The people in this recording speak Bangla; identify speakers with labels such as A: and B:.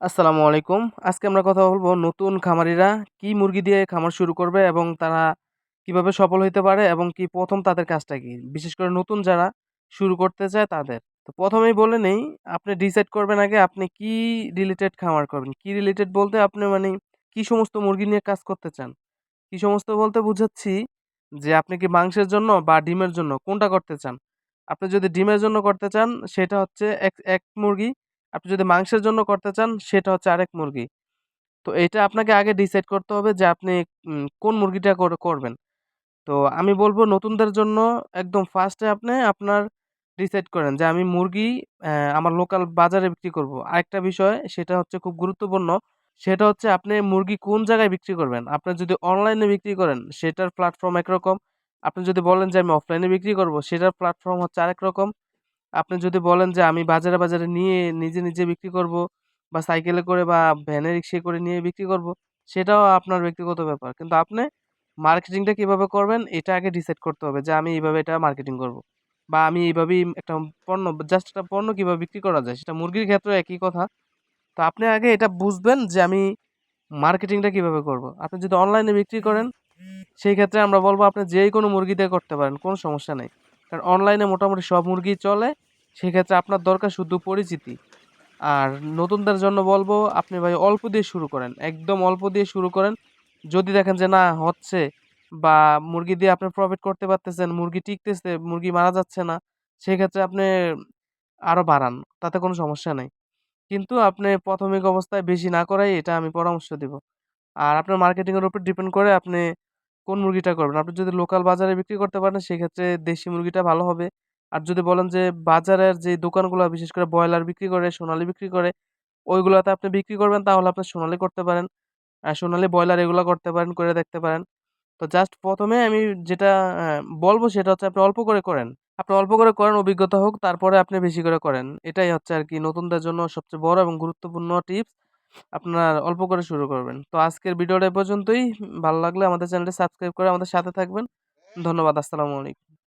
A: আসসালামু আলাইকুম। আজকে আমরা কথা বলব নতুন খামারিরা কি মুরগি দিয়ে খামার শুরু করবে এবং তারা কীভাবে সফল হইতে পারে এবং কি প্রথম তাদের কাজটা কি? বিশেষ করে নতুন যারা শুরু করতে চায় তাদের। তো প্রথমেই বলে নেই, আপনি ডিসাইড করবেন আগে আপনি কি রিলেটেড খামার করবেন। কি রিলেটেড বলতে আপনি মানে কি সমস্ত মুরগি নিয়ে কাজ করতে চান? কি সমস্ত বলতে বুঝাচ্ছি যে আপনি কি মাংসের জন্য বা ডিমের জন্য কোনটা করতে চান? আপনি যদি ডিমের জন্য করতে চান সেটা হচ্ছে এক এক মুরগি। আপনি যদি মাংসের জন্য করতে চান, সেটা হচ্ছে আরেক মুরগি। তো এইটা আপনাকে আগে ডিসাইড করতে হবে যে আপনি কোন মুরগিটা কর, করবেন। তো আমি বলব নতুনদের জন্য একদম ফার্স্টে আপনি আপনার ডিসাইড করেন যে আমি মুরগি আমার লোকাল বাজারে বিক্রি করব। আরেকটা বিষয়, সেটা হচ্ছে খুব গুরুত্বপূর্ণ। সেটা হচ্ছে আপনি মুরগি কোন জায়গায় বিক্রি করবেন। আপনি যদি অনলাইনে বিক্রি করেন, সেটার প্ল্যাটফর্ম একরকম। আপনি যদি বলেন যে আমি অফলাইনে বিক্রি করব, সেটার প্ল্যাটফর্ম হচ্ছে আরেক রকম। আপনি যদি বলেন যে আমি বাজারে, বাজারে নিয়ে নিজে, নিজে বিক্রি করব বা সাইকেলে করে বা ভ্যানে রিক্সায় করে নিয়ে বিক্রি করব, সেটাও আপনার ব্যক্তিগত ব্যাপার। কিন্তু আপনি মার্কেটিংটা কীভাবে করবেন এটা আগে ডিসাইড করতে হবে যে আমি এইভাবে এটা মার্কেটিং করব। বা আমি এইভাবেই একটা পণ্য জাস্ট একটা পণ্য কীভাবে বিক্রি করা যায় সেটা মুরগির ক্ষেত্রেও একই কথা। তো আপনি আগে এটা বুঝবেন যে আমি মার্কেটিংটা কীভাবে করব। আপনি যদি অনলাইনে বিক্রি করেন সেই ক্ষেত্রে আমরা বলব আপনি যেই কোনো মুরগি দিয়ে করতে পারেন, কোনো সমস্যা নেই। কারণ অনলাইনে মোটামুটি সব মুরগি চলে। সেক্ষেত্রে আপনার দরকার শুধু পরিচিতি। আর নতুনদের জন্য বলব আপনি ভাই অল্প দিয়ে শুরু করেন। একদম অল্প দিয়ে শুরু করেন। যদি দেখেন যে না হচ্ছে বা মুরগি দিয়ে আপনি প্রফিট করতে পারতেছেন, মুরগি টিকতেছে, মুরগি মারা যাচ্ছে না, সেক্ষেত্রে আপনি আরও বাড়ান। তাতে কোনো সমস্যা নেই কিন্তু আপনি প্রাথমিক অবস্থায় বেশি না করাই এটা আমি পরামর্শ দিব। আর আপনার মার্কেটিংয়ের উপর ডিপেন্ড করে আপনি কোন মুরগিটা করবেন। আপনি যদি লোকাল বাজারে বিক্রি করতে পারেন সেক্ষেত্রে দেশি মুরগিটা ভালো হবে। আর যদি বলেন যে বাজারের যে দোকানগুলো বিশেষ করে ব্রয়লার বিক্রি করে, সোনালি বিক্রি করে, ওইগুলোতে আপনি বিক্রি করবেন তাহলে আপনি সোনালি করতে পারেন। সোনালী ব্রয়লার এগুলো করতে পারেন, করে দেখতে পারেন। তো জাস্ট প্রথমে আমি যেটা বলব সেটা হচ্ছে আপনি অল্প করে করেন। আপনি অল্প করে করেন অভিজ্ঞতা হোক তারপরে আপনি বেশি করে করেন। এটাই হচ্ছে আর কি নতুনদের জন্য সবচেয়ে বড় এবং গুরুত্বপূর্ণ টিপস। আপনার অল্প করে শুরু করবেন। তো আজকের ভিডিওটা এ পর্যন্তই। ভালো লাগলে আমাদের চ্যানেলটি সাবস্ক্রাইব করে আমাদের সাথে থাকবেন। ধন্যবাদ। আসসালামু আলাইকুম।